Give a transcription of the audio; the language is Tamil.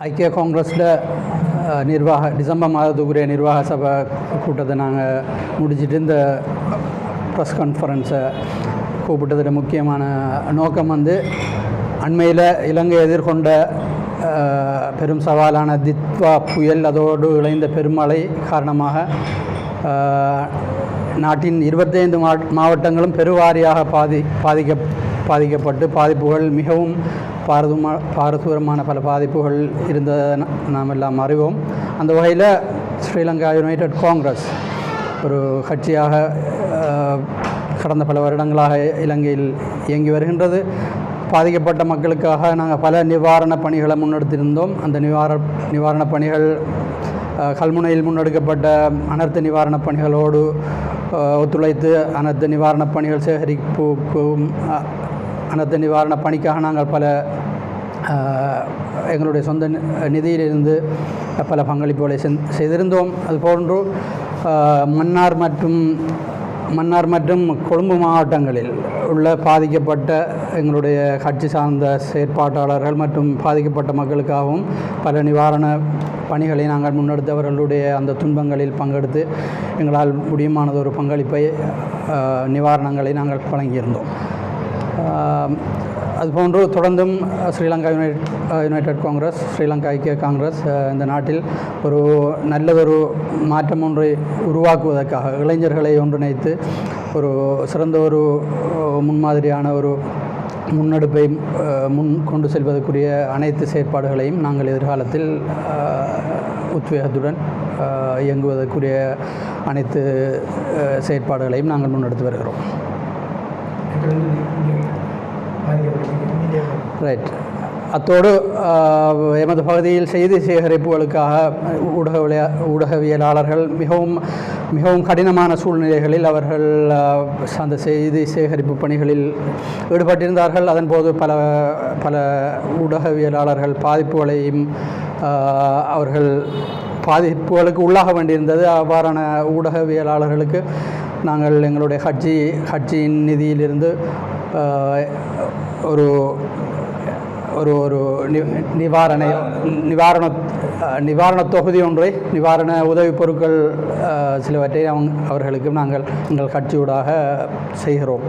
ஐக்கிய காங்கிரஸில் நிர்வாக டிசம்பர் மாதத்துக்குரிய நிர்வாக சபை கூட்டத்தை நாங்கள் முடிச்சிட்டு இந்த ப்ரெஸ் கான்ஃபரன்ஸை கூப்பிட்டதில் முக்கியமான நோக்கம் வந்து அண்மையில் இலங்கை எதிர்கொண்ட பெரும் சவாலான தித்வா புயல் அதோடு இணைந்த பெருமழை காரணமாக நாட்டின் இருபத்தைந்து மாவட்டங்களும் பெருவாரியாக பாதி பாதிக்க பாதிக்கப்பட்டு பாதிப்புகள் மிகவும் பாரதமா பாரதூரமான பல பாதிப்புகள் இருந்ததை நாம் எல்லாம் அறிவோம். அந்த வகையில் ஸ்ரீலங்கா யுனைடெட் காங்கிரஸ் ஒரு கட்சியாக கடந்த பல வருடங்களாக இலங்கையில் இயங்கி வருகின்றது. பாதிக்கப்பட்ட மக்களுக்காக நாங்கள் பல நிவாரணப் பணிகளை முன்னெடுத்திருந்தோம். அந்த நிவார நிவாரணப் பணிகள் கல்முனையில் முன்னெடுக்கப்பட்ட அனர்த்த நிவாரணப் பணிகளோடு ஒத்துழைத்து அனர்த்த நிவாரணப் பணிகள் சேகரிப்புக்கும் அனர்த்த நிவாரண பணிக்காக நாங்கள் பல எங்களுடைய சொந்த நிதியிலிருந்து பல பங்களிப்புகளை செந்- செய்திருந்தோம். அதுபோன்று அஹ், மன்னார் மற்றும் மன்னார் மற்றும் கொழும்பு மாவட்டங்களில் உள்ள பாதிக்கப்பட்ட எங்களுடைய கட்சி சார்ந்த செயற்பாட்டாளர்கள் மற்றும் பாதிக்கப்பட்ட மக்களுக்காகவும் பல நிவாரண பணிகளை நாங்கள் முன்னெடுத்தவர்களுடைய அந்த துன்பங்களில் பங்கெடுத்து எங்களால் முடியுமானது ஒரு பங்களிப்பை நிவாரணங்களை நாங்கள் வழங்கியிருந்தோம். அதுபோன்று தொடர்ந்தும் Sri Lanka unite united Congress Sri Lanka ஐக்கிய காங்கிரஸ் இந்த நாட்டில் ஒரு நல்லதொரு மாற்றம் ஒன்றை உருவாக்குவதற்காக இளைஞர்களை ஒன்றிணைத்து ஒரு சிறந்த ஒரு முன்மாதிரியான ஒரு முன்னெடுப்பை முன் கொண்டு செல்வதற்குரிய அனைத்து செயற்பாடுகளையும் நாங்கள் எதிர்காலத்தில் உத்வேகத்துடன் இயங்குவதற்குரிய அனைத்து செயற்பாடுகளையும் நாங்கள் முன்னெடுத்து வருகிறோம். ரைட் அத்தோடு எமது பகுதியில் செய்தி சேகரிப்புகளுக்காக ஊடகவிய ஊடகவியலாளர்கள் மிகவும் மிகவும் கடினமான சூழ்நிலைகளில் அவர்கள் அந்த செய்தி சேகரிப்பு பணிகளில் ஈடுபட்டிருந்தார்கள். அதன்போது பல பல ஊடகவியலாளர்கள் பாதிப்புகளையும் அவர்கள் பாதிப்புகளுக்கு உள்ளாக வேண்டியிருந்தது. அவ்வாறான ஊடகவியலாளர்களுக்கு நாங்கள் எங்களுடைய ஹட்ஜி ஹட்ஜியின் நிதியிலிருந்து ஒரு ஒரு ஒரு நி- நிவாரண நிவாரண நிவாரணத் தொகுதி ஒன்றை நிவாரண உதவிப் பொருட்கள் சிலவற்றை அவங்க அவர்களுக்கு நாங்கள் எங்கள் கட்சியூடாக செய்கிறோம்